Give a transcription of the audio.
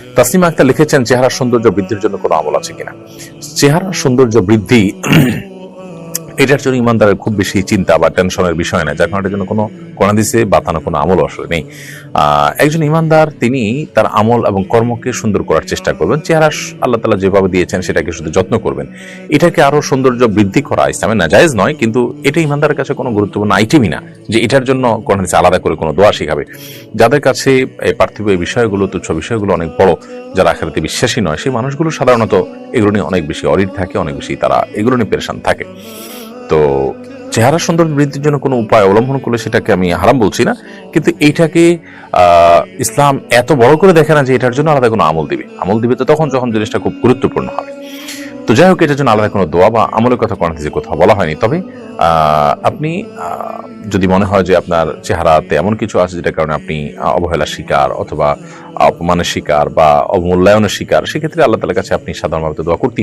তাসলিমা আক্তার লিখেছেন, চেহারা সৌন্দর্য বৃদ্ধির জন্য কোনো আমল আছে কিনা? চেহারা সৌন্দর্য বৃদ্ধি, এটার জন্য ইমানদারের খুব বেশি চিন্তা বা টেনশনের বিষয় না, যার কারণে জন্য কোনো কোনাদিসে বাতানো কোনো আমল আসলে নেই। একজন ইমানদার, তিনি তার আমল এবং কর্মকে সুন্দর করার চেষ্টা করবেন। চেহারা আল্লাহ তালা যেভাবে দিয়েছেন, সেটাকে শুধু যত্ন করবেন। এটাকে আরও সৌন্দর্য বৃদ্ধি করা ইসলামে নাজায়েজ নয়, কিন্তু এটা ইমানদারের কাছে কোনো গুরুত্বপূর্ণ আইটেমই না যে এটার জন্য কোনাদিসে আলাদা করে কোনো দোয়া শিখাবে। যাদের কাছে পার্থিব এই বিষয়গুলো, তুচ্ছ বিষয়গুলো অনেক বড়, যারা আখেরাতে বিশ্বাসী নয়, সেই মানুষগুলো সাধারণত এগুলো নিয়ে অনেক বেশি অরিড থাকে, অনেক বেশি তারা এগুলো নিয়ে পেরেশান থাকে। তো চেহারা সৌন্দর্য বৃদ্ধির জন্য কোনো উপায় অবলম্বন করলে সেটাকে আমি হারাম বলছি না, কিন্তু এইটাকে ইসলাম এত বড় করে দেখে না যে এটার জন্য আলাদা কোনো আমল দিবে। আমল দিবে তো তখন যখন জিনিসটা খুব গুরুত্বপূর্ণ হবে। তো যাই হোক, এটার জন্য আলাদা কোনো দোয়া বা আমলের কথা কোনো যে কোথাও বলা হয়নি। তবে আপনি যদি মনে হয় যে আপনার চেহারাতে এমন কিছু আছে যেটার কারণে আপনি অবহেলার শিকার অথবা অপমানের শিকার বা অবমূল্যায়নের শিকার, সেক্ষেত্রে আল্লাহ তালার কাছে আপনি সাধারণভাবে দোয়া করতে